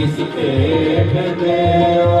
ਜਿਸ ਤੇ ਬਦਿਓ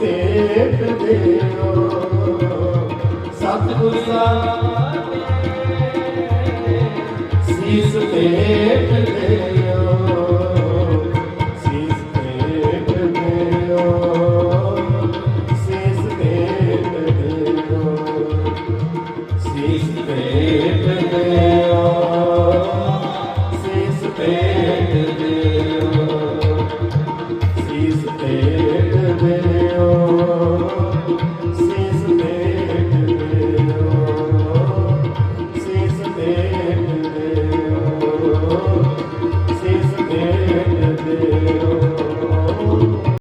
ਸੇਤ ਸਤਿਗੁਰ ਸਾਹਿਬ